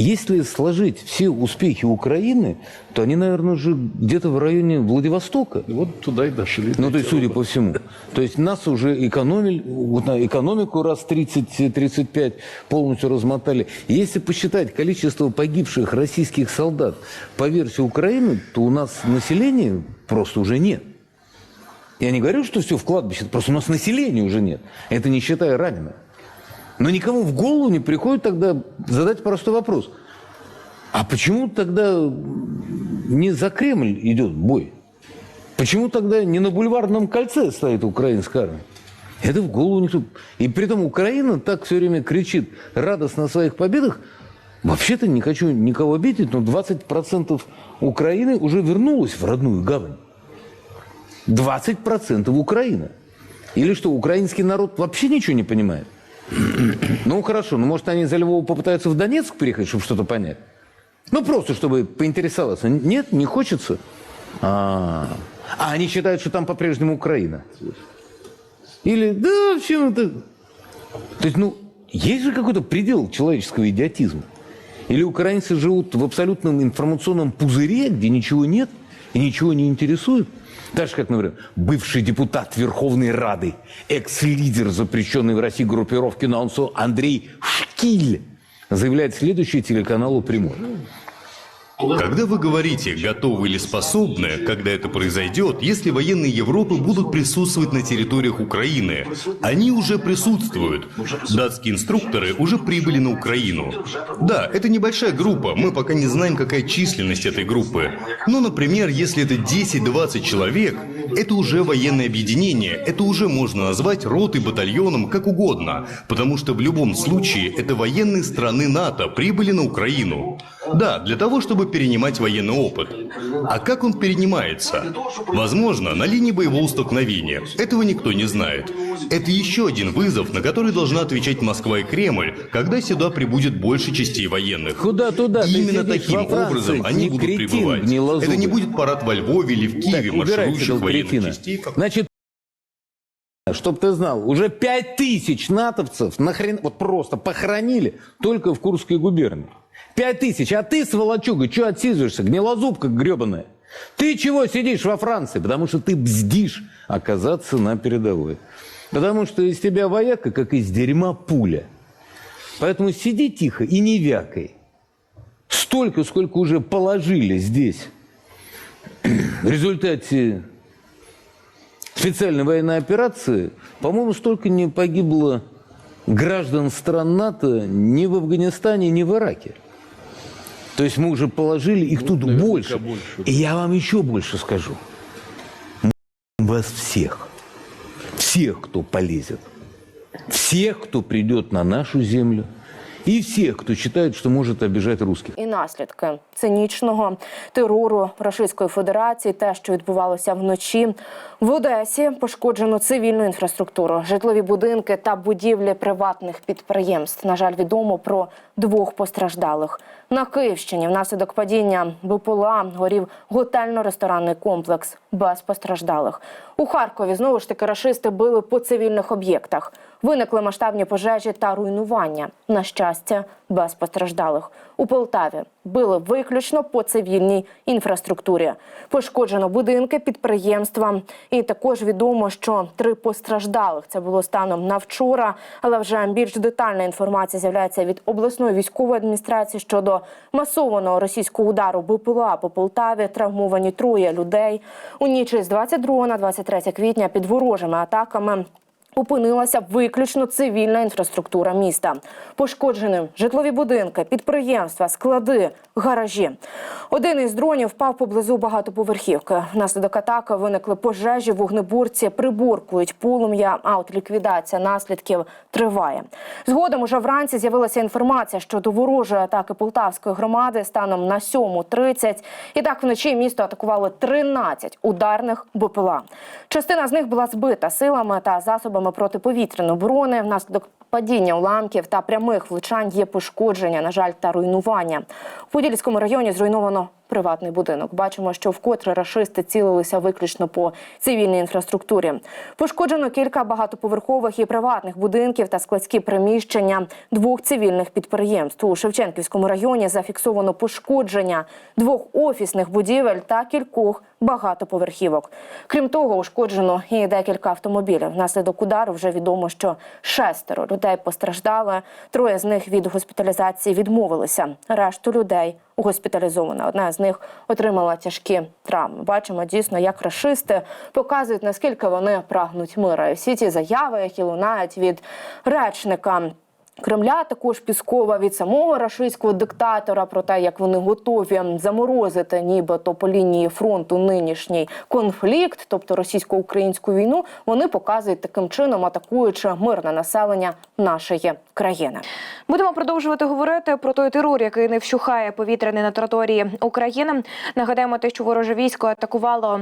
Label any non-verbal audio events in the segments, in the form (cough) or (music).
Если сложить все успехи Украины, то они, наверное, уже где-то в районе Владивостока. Вот туда и дошли. Ну, то есть, судя по всему. То есть нас уже экономили, вот на экономику раз 30-35 полностью размотали. Если посчитать количество погибших российских солдат по версии Украины, то у нас населения просто уже нет. Я не говорю, что все в кладбище, просто у нас населения уже нет. Это не считая раненых. Но никому в голову не приходит тогда задать простой вопрос. А почему тогда не за Кремль идет бой? Почему тогда не на бульварном кольце стоит украинская армия? Это в голову никто... И при этом Украина так все время кричит радостно о своих победах. Вообще-то не хочу никого обидеть, но 20% Украины уже вернулось в родную гавань. 20% Украины. Или что, украинский народ вообще ничего не понимает? (clears throat) Ну, хорошо, ну, может, они за Львова попытаются в Донецк переехать, чтобы что-то понять? Ну, просто, чтобы поинтересоваться. Нет, не хочется? А, а они считают, что там по-прежнему Украина. Или, да, в чем это... То есть, ну, есть же какой-то предел человеческого идиотизма. Или украинцы живут в абсолютном информационном пузыре, где ничего нет и ничего не интересует. Так же, как, например, бывший депутат Верховной Рады, экс-лидер запрещенной в России группировки НАУНСО Андрей Шкиль заявляет следующее телеканалу «Прямой». Когда вы говорите «готовы» или «способны», когда это произойдет, если военные Европы будут присутствовать на территориях Украины, они уже присутствуют. Датские инструкторы уже прибыли на Украину. Да, это небольшая группа, мы пока не знаем, какая численность этой группы. Но, например, если это 10-20 человек, это уже военное объединение, это уже можно назвать ротой, батальоном, как угодно, потому что в любом случае это военные страны НАТО прибыли на Украину. Да, для того, чтобы перенимать военный опыт. А как он перенимается? Возможно, на линии боевого столкновения. Этого никто не знает. Это еще один вызов, на который должна отвечать Москва и Кремль, когда сюда прибудет больше частей военных. Куда туда? Именно таким образом они будут кретин прибывать. гнилозубый. Это не будет парад во Львове или в Киеве Так, марширующих военных кретина. частей. Значит, чтоб ты знал, уже пять тысяч натовцев нахрен, вот просто похоронили только в Курской губернии. Пять тысяч. А ты, сволочуга, что отсиживаешься, гнилозубка гребаная? Ты чего сидишь во Франции? Потому что ты бздишь оказаться на передовой. Потому что из тебя вояка, как из дерьма пуля. Поэтому сиди тихо и не вякай. Столько, сколько уже положили здесь в результате специальной военной операции, по-моему, столько не погибло граждан стран НАТО ни в Афганистане, ни в Ираке. То есть мы уже положили их тут наверняка больше. больше. И я вам еще больше скажу. Мы вас всех. Всех, кто полезет. Всех, кто придет на нашу землю. И всех, кто считает, что может обижать русских. і наслідки цинічного терору Російської Федерації, те, що відбувалося вночі в Одесі, пошкоджено цивільну інфраструктуру, житлові будинки та будівлі приватних підприємств. На жаль, відомо про двох постраждалих. На Київщині внаслідок падіння БПЛА горів готельно-ресторанний комплекс без постраждалих. У Харкові знову ж таки рашисти били по цивільних об'єктах. Виникли масштабні пожежі та руйнування. На щастя, без постраждалих. У Полтаві били виключно по цивільній інфраструктурі. Пошкоджено будинки, підприємства. І також відомо, що три постраждалих. Це було станом на вчора. Але вже більш детальна інформація з'являється від обласної військової адміністрації щодо масованого російського удару БПЛА по Полтаві. Травмовані троє людей. У ніч із 22 на 23 квітня під ворожими атаками Опинилася виключно цивільна інфраструктура міста. Пошкоджені житлові будинки, підприємства, склади, гаражі. Один із дронів впав поблизу багатоповерхівки. Внаслідок атаки виникли пожежі, вогнеборці приборкують полум'я, а от ліквідація наслідків триває. Згодом уже вранці з'явилася інформація щодо ворожої атаки Полтавської громади станом на 7.30. І так вночі місто атакували 13 ударних БПЛА. Частина з них була збита силами та засобами протиповітряної оборони. Внаслідок падіння уламків та прямих влучань є пошкодження, на жаль, та руйнування. У Подільському районі зруйновано приватний будинок. Бачимо, що вкотре рашисти цілилися виключно по цивільній інфраструктурі. Пошкоджено кілька багатоповерхових і приватних будинків та складські приміщення двох цивільних підприємств. У Шевченківському районі зафіксовано пошкодження двох офісних будівель та кількох багатоповерхівок. Крім того, ушкоджено і декілька автомобілів. Внаслідок удару вже відомо, що шестеро людей постраждали. Троє з них від госпіталізації відмовилися. Решту людей госпіталізована. Одна з них отримала тяжкі травми. Бачимо дійсно, як рашисти показують наскільки вони прагнуть мира. І всі ці заяви, які лунають від речника. Кремля також Піскова від самого рашистського диктатора про те, як вони готові заморозити, нібито по лінії фронту нинішній конфлікт, тобто російсько-українську війну, вони показують таким чином, атакуючи мирне населення нашої країни. Будемо продовжувати говорити про той терор, який не вщухає повітряний на території України. Нагадаємо, те, що вороже військо атакувало.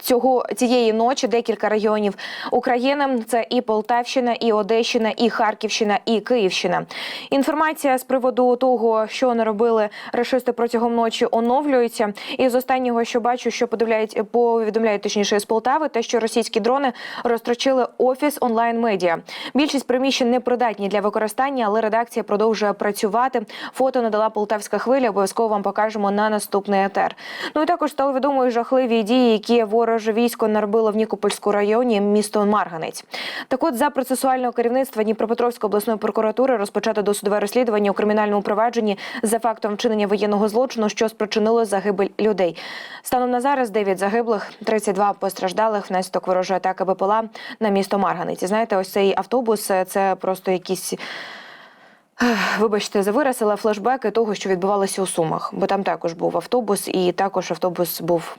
Цього цієї ночі декілька регіонів України це і Полтавщина, і Одещина, і Харківщина, і Київщина. Інформація з приводу того, що не робили рашисти протягом ночі, оновлюється. І з останнього, що бачу, що подивляють, повідомляють точніше з Полтави, те, що російські дрони розтрочили офіс онлайн медіа. Більшість приміщень не придатні для використання, але редакція продовжує працювати. Фото надала полтавська хвиля. Обов'язково вам покажемо на наступний етер. Ну і також стало відомою жахливі дії, які вороже військо наробило в Нікопольському районі, місто Марганець. Так от за процесуального керівництва Дніпропетровської обласної прокуратури розпочато досудове розслідування у кримінальному провадженні за фактом вчинення воєнного злочину, що спричинило загибель людей. Станом на зараз 9 загиблих, 32 постраждалих внаслідок ворожої атаки БПЛА на місто Марганець. І знаєте, ось цей автобус е, це просто якісь. Вибачте за вираз, але флешбеки того, що відбувалося у Сумах, бо там також був автобус, і також автобус був,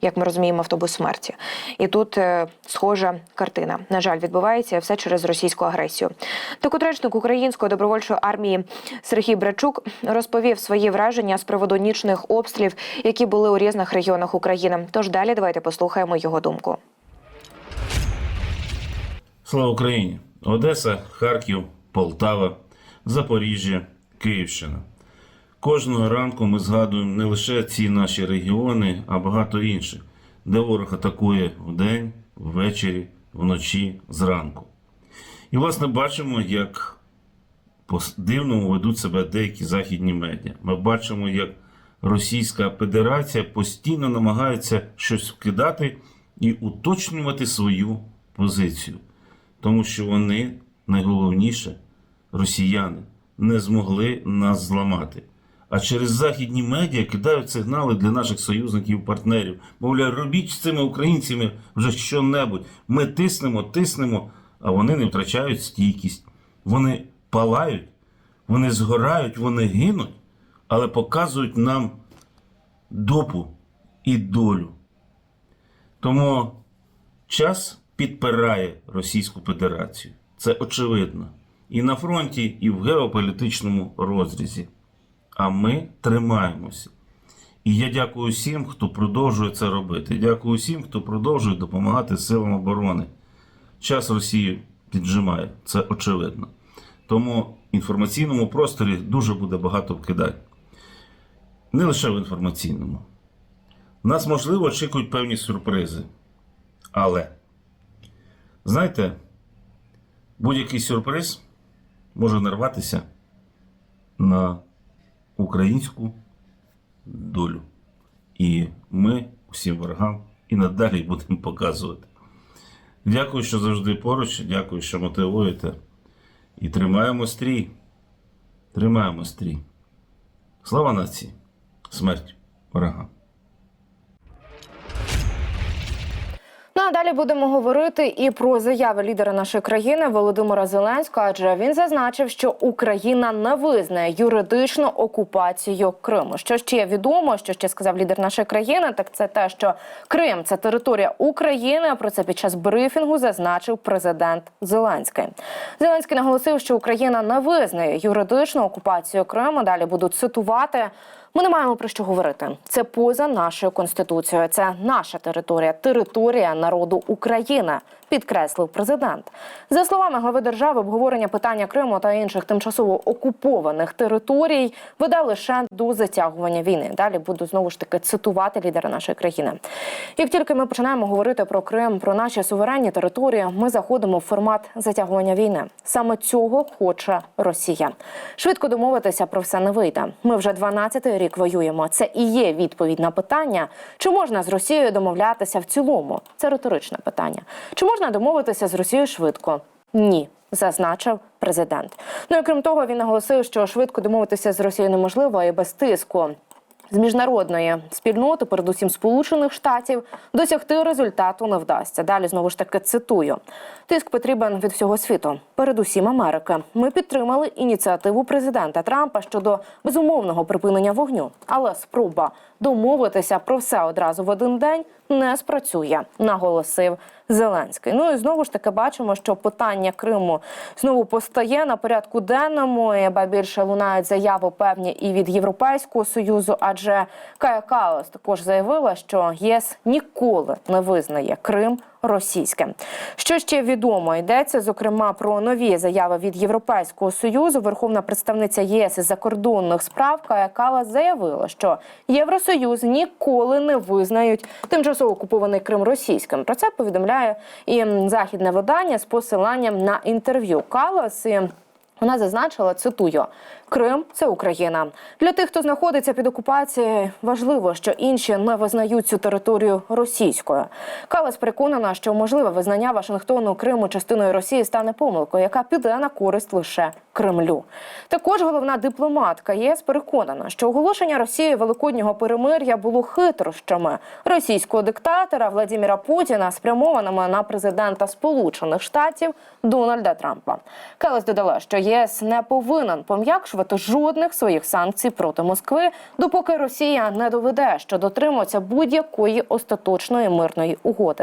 як ми розуміємо, автобус смерті. І тут е, схожа картина. На жаль, відбувається все через російську агресію. Так речник української добровольчої армії Сергій Брачук розповів свої враження з приводу нічних обстрілів, які були у різних регіонах України. Тож далі давайте послухаємо його думку. Слава Україні! Одеса, Харків, Полтава, Запоріжжя, Київщина. Кожного ранку ми згадуємо не лише ці наші регіони, а багато інших, де ворог атакує вдень, ввечері, вночі, зранку. І, власне, бачимо, як по-дивному ведуть себе деякі західні медіа. Ми бачимо, як Російська Федерація постійно намагається щось вкидати і уточнювати свою позицію тому що вони найголовніше, росіяни, не змогли нас зламати. А через західні медіа кидають сигнали для наших союзників, партнерів. Мовляв, робіть з цими українцями вже що-небудь. Ми тиснемо, тиснемо, а вони не втрачають стійкість. Вони палають, вони згорають, вони гинуть, але показують нам допу і долю. Тому час підпирає Російську Федерацію. Це очевидно. І на фронті, і в геополітичному розрізі. А ми тримаємося. І я дякую всім, хто продовжує це робити. Дякую всім, хто продовжує допомагати силам оборони. Час Росії піджимає, це очевидно. Тому в інформаційному просторі дуже буде багато вкидань. Не лише в інформаційному. Нас, можливо, очікують певні сюрпризи. Але, знаєте, будь-який сюрприз може нарватися на українську долю. І ми усім ворогам і надалі будемо показувати. Дякую, що завжди поруч, дякую, що мотивуєте. І тримаємо стрій. Тримаємо стрій. Слава нації! Смерть ворогам! Ну а далі будемо говорити і про заяви лідера нашої країни Володимира Зеленського, адже він зазначив, що Україна не визнає юридичну окупацію Криму. Що ще відомо, що ще сказав лідер нашої країни, так це те, що Крим це територія України. Про це під час брифінгу зазначив президент Зеленський. Зеленський наголосив, що Україна не визнає юридичну окупацію Криму. Далі будуть цитувати. Ми не маємо про що говорити. Це поза нашою конституцією. Це наша територія, територія народу. України, підкреслив президент. За словами глави держави, обговорення питання Криму та інших тимчасово окупованих територій веде лише до затягування війни. Далі буду знову ж таки цитувати лідера нашої країни. Як тільки ми починаємо говорити про Крим, про наші суверенні території, ми заходимо в формат затягування війни. Саме цього хоче Росія. Швидко домовитися про все не вийде. Ми вже 12-й рік воюємо. Це і є відповідь на питання, чи можна з Росією домовлятися в цілому. Це риторичне питання. Чи можна домовитися з Росією швидко? Ні. Зазначив президент. Ну і крім того, він наголосив, що швидко домовитися з Росією неможливо і без тиску з міжнародної спільноти, передусім Сполучених Штатів, досягти результату не вдасться. Далі знову ж таки цитую: тиск потрібен від всього світу, передусім Америки. Ми підтримали ініціативу президента Трампа щодо безумовного припинення вогню, але спроба домовитися про все одразу в один день не спрацює, наголосив Зеленський. Ну і знову ж таки бачимо, що питання Криму знову постає на порядку денному. І, ба більше лунають заяви певні і від Європейського союзу, адже Кая Калас також заявила, що ЄС ніколи не визнає Крим російським. Що ще відомо йдеться, зокрема про нові заяви від Європейського союзу. Верховна представниця ЄС із закордонних справ Кая Калас заявила, що Євросоюз ніколи не визнають тимчасово окупований Крим російським. Про це повідомляє і західне видання з посиланням на інтерв'ю Калас. І вона зазначила, цитую: Крим це Україна. Для тих, хто знаходиться під окупацією, важливо, що інші не визнають цю територію російською. Калас переконана, що можливе визнання Вашингтону Криму частиною Росії стане помилкою, яка піде на користь лише Кремлю. Також головна дипломатка ЄС переконана, що оголошення Росії великоднього перемир'я було хитрощами російського диктатора Владимира Путіна, спрямованими на президента Сполучених Штатів Дональда Трампа. Калас додала, що ЄС не повинен пом'якшувати жодних своїх санкцій проти Москви, допоки Росія не доведе, що дотримується будь-якої остаточної мирної угоди.